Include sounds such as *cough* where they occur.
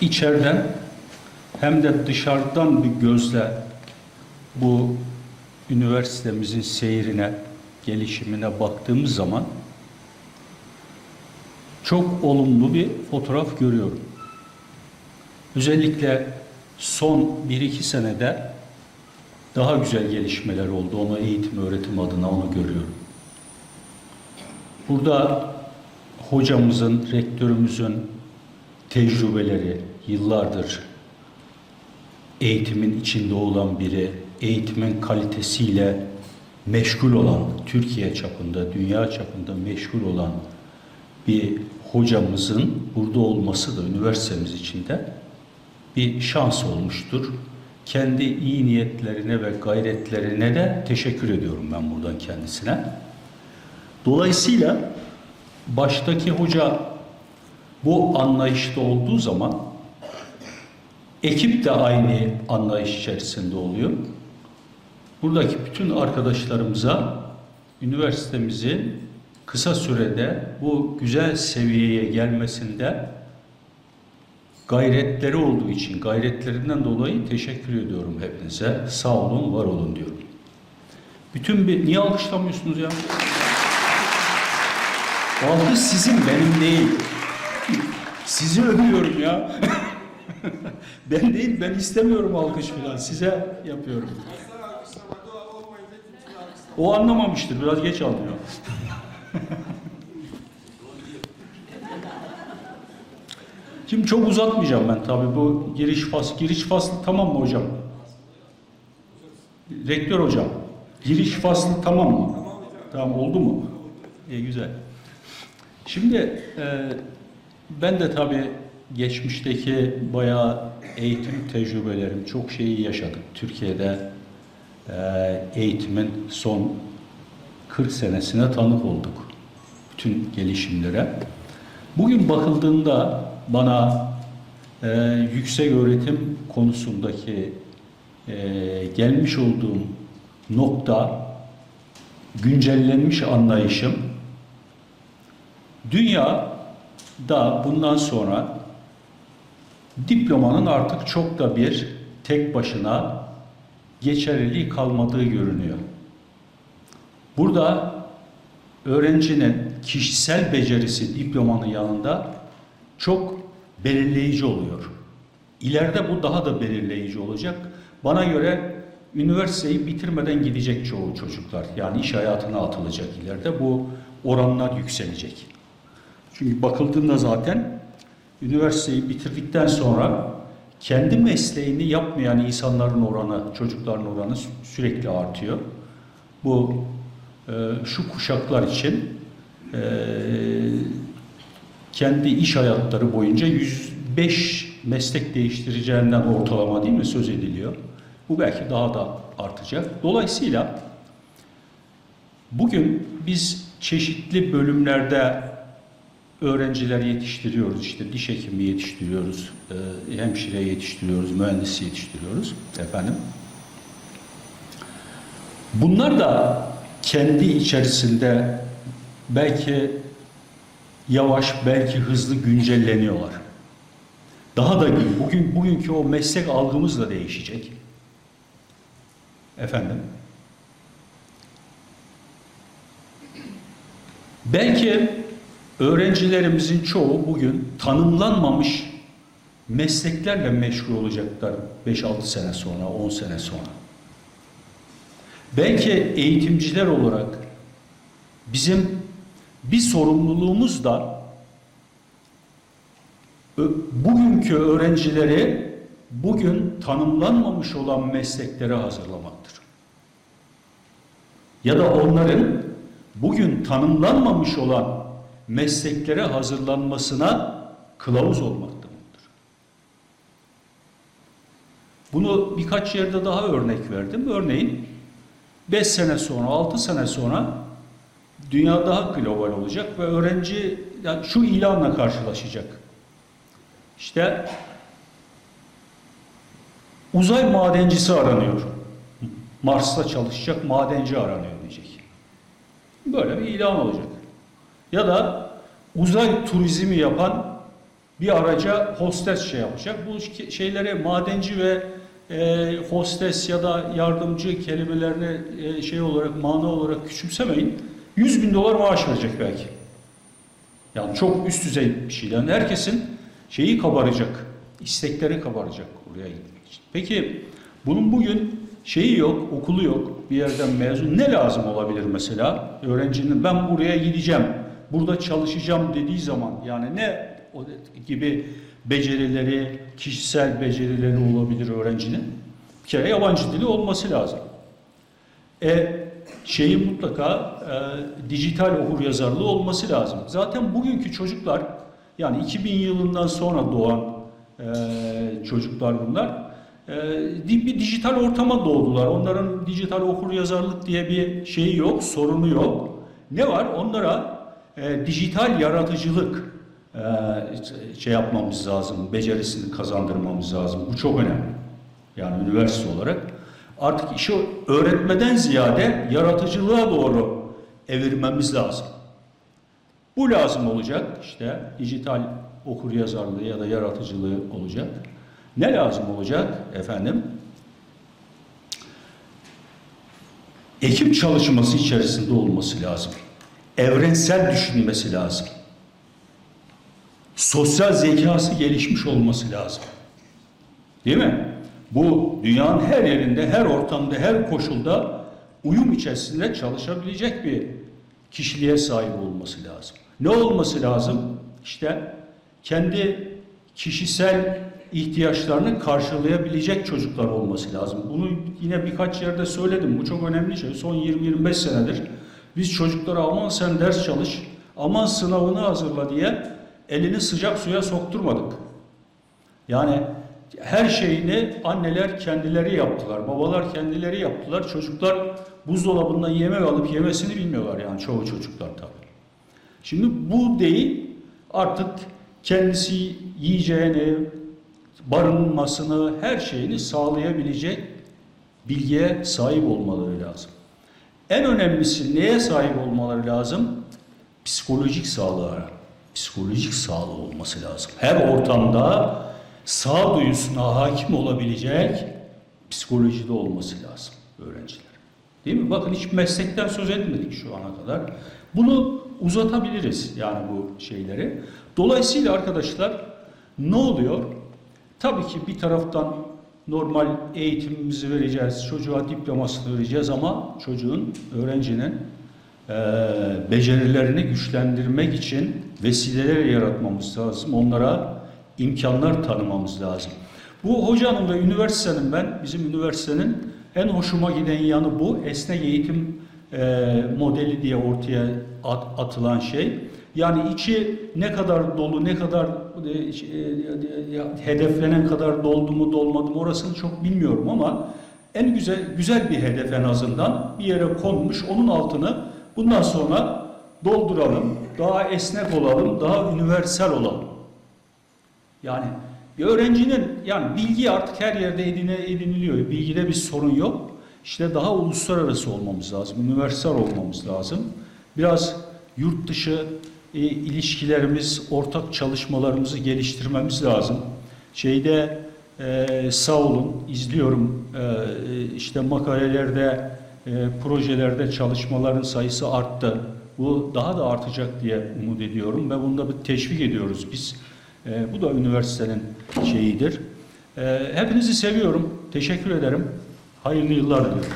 içeriden hem de dışarıdan bir gözle bu üniversitemizin seyrine, gelişimine baktığımız zaman çok olumlu bir fotoğraf görüyorum. Özellikle son 1-2 senede daha güzel gelişmeler oldu. Onu eğitim öğretim adına onu görüyorum. Burada hocamızın, rektörümüzün tecrübeleri yıllardır eğitimin içinde olan biri, eğitimin kalitesiyle meşgul olan, Türkiye çapında, dünya çapında meşgul olan bir hocamızın burada olması da üniversitemiz içinde bir şans olmuştur. Kendi iyi niyetlerine ve gayretlerine de teşekkür ediyorum ben buradan kendisine. Dolayısıyla baştaki hoca bu anlayışta olduğu zaman ekip de aynı anlayış içerisinde oluyor. Buradaki bütün arkadaşlarımıza üniversitemizin kısa sürede bu güzel seviyeye gelmesinde gayretleri olduğu için, gayretlerinden dolayı teşekkür ediyorum hepinize. Sağ olun, var olun diyorum. Bütün bir... Niye alkışlamıyorsunuz ya? Alkış sizin, benim değil. Sizi övüyorum ya. *laughs* *laughs* ben değil, ben istemiyorum alkış falan. Size yapıyorum. O anlamamıştır, biraz geç anlıyor. *laughs* Şimdi çok uzatmayacağım ben tabii bu giriş faslı. Giriş faslı tamam mı hocam? Rektör hocam. Giriş faslı tamam mı? Tamam oldu mu? İyi güzel. Şimdi e, ben de tabii geçmişteki bayağı eğitim tecrübelerim, çok şeyi yaşadım. Türkiye'de e, eğitimin son 40 senesine tanık olduk. Bütün gelişimlere. Bugün bakıldığında bana e, yüksek öğretim konusundaki e, gelmiş olduğum nokta, güncellenmiş anlayışım, dünyada bundan sonra diplomanın artık çok da bir tek başına geçerliliği kalmadığı görünüyor. Burada öğrencinin kişisel becerisi diplomanın yanında çok belirleyici oluyor. İleride bu daha da belirleyici olacak. Bana göre üniversiteyi bitirmeden gidecek çoğu çocuklar. Yani iş hayatına atılacak ileride. Bu oranlar yükselecek. Çünkü bakıldığında zaten üniversiteyi bitirdikten sonra kendi mesleğini yapmayan insanların oranı, çocukların oranı sü- sürekli artıyor. Bu e, şu kuşaklar için e, kendi iş hayatları boyunca 105 meslek değiştireceğinden ortalama değil mi söz ediliyor. Bu belki daha da artacak. Dolayısıyla bugün biz çeşitli bölümlerde öğrenciler yetiştiriyoruz. İşte diş hekimi yetiştiriyoruz, e, hemşire yetiştiriyoruz, mühendis yetiştiriyoruz efendim. Bunlar da kendi içerisinde belki yavaş, belki hızlı güncelleniyorlar. Daha da gün, bugün bugünkü o meslek algımız da değişecek. Efendim. Belki öğrencilerimizin çoğu bugün tanımlanmamış mesleklerle meşgul olacaklar 5-6 sene sonra, 10 sene sonra. Belki eğitimciler olarak bizim bir sorumluluğumuz da bugünkü öğrencileri bugün tanımlanmamış olan mesleklere hazırlamaktır. Ya da onların bugün tanımlanmamış olan mesleklere hazırlanmasına kılavuz olmaktadır. Bunu birkaç yerde daha örnek verdim. Örneğin 5 sene sonra, 6 sene sonra dünya daha global olacak ve öğrenci yani şu ilanla karşılaşacak. İşte uzay madencisi aranıyor. Mars'ta çalışacak madenci aranıyor diyecek. Böyle bir ilan olacak. Ya da uzay turizmi yapan bir araca hostes şey yapacak. Bu şeyleri madenci ve e, hostes ya da yardımcı kelimelerini e, şey olarak mana olarak küçümsemeyin. 100 bin dolar maaş verecek belki. Yani çok üst düzey bir şey. Yani herkesin şeyi kabaracak, istekleri kabaracak oraya gitmek için. Peki bunun bugün şeyi yok, okulu yok, bir yerden mezun ne lazım olabilir mesela? Öğrencinin ben buraya gideceğim, burada çalışacağım dediği zaman yani ne gibi becerileri, kişisel becerileri olabilir öğrencinin? Bir kere yabancı dili olması lazım. E, şeyin mutlaka e, dijital okur yazarlığı olması lazım. Zaten bugünkü çocuklar yani 2000 yılından sonra doğan e, çocuklar bunlar e, bir dijital ortama doğdular. Onların dijital okur yazarlık diye bir şeyi yok, sorunu yok. Ne var? Onlara e, dijital yaratıcılık e, şey yapmamız lazım, becerisini kazandırmamız lazım. Bu çok önemli. Yani üniversite olarak artık işi öğretmeden ziyade yaratıcılığa doğru evirmemiz lazım. Bu lazım olacak işte dijital okur yazarlığı ya da yaratıcılığı olacak. Ne lazım olacak efendim? Ekip çalışması içerisinde olması lazım. Evrensel düşünmesi lazım. Sosyal zekası gelişmiş olması lazım. Değil mi? Bu dünyanın her yerinde, her ortamda, her koşulda uyum içerisinde çalışabilecek bir kişiliğe sahip olması lazım. Ne olması lazım? İşte kendi kişisel ihtiyaçlarını karşılayabilecek çocuklar olması lazım. Bunu yine birkaç yerde söyledim. Bu çok önemli şey. Son 20-25 senedir biz çocuklara aman sen ders çalış, aman sınavını hazırla diye elini sıcak suya sokturmadık. Yani her şeyini anneler kendileri yaptılar, babalar kendileri yaptılar. Çocuklar buzdolabından yemek alıp yemesini bilmiyorlar yani çoğu çocuklar tabii. Şimdi bu değil artık kendisi yiyeceğini, barınmasını, her şeyini sağlayabilecek bilgiye sahip olmaları lazım. En önemlisi neye sahip olmaları lazım? Psikolojik sağlığa, psikolojik sağlığı olması lazım. Her ortamda sağduyusuna hakim olabilecek psikolojide olması lazım öğrenciler. Değil mi? Bakın hiç meslekten söz etmedik şu ana kadar. Bunu uzatabiliriz yani bu şeyleri. Dolayısıyla arkadaşlar ne oluyor? Tabii ki bir taraftan normal eğitimimizi vereceğiz, çocuğa diplomasını vereceğiz ama çocuğun, öğrencinin eee, becerilerini güçlendirmek için vesileler yaratmamız lazım. Onlara imkanlar tanımamız lazım. Bu hocanın ve üniversitenin ben, bizim üniversitenin en hoşuma giden yanı bu. Esnek eğitim eee, modeli diye ortaya at- atılan şey. Yani içi ne kadar dolu, ne kadar e, e, ya, hedeflenen kadar doldu mu dolmadı mı orasını çok bilmiyorum ama en güzel güzel bir hedef en azından bir yere konmuş. Onun altını bundan sonra dolduralım, daha esnek olalım, daha üniversal olalım. Yani bir öğrencinin yani bilgi artık her yerde edine, ediniliyor. Bilgide bir sorun yok. İşte daha uluslararası olmamız lazım, üniversal olmamız lazım. Biraz yurt dışı e, ilişkilerimiz, ortak çalışmalarımızı geliştirmemiz lazım. Şeyde e, sağ olun, izliyorum e, işte makalelerde, e, projelerde çalışmaların sayısı arttı. Bu daha da artacak diye umut ediyorum ve bunu da bir teşvik ediyoruz biz. E, bu da üniversitenin şeyidir. E, hepinizi seviyorum. Teşekkür ederim. Hayırlı yıllar diliyorum.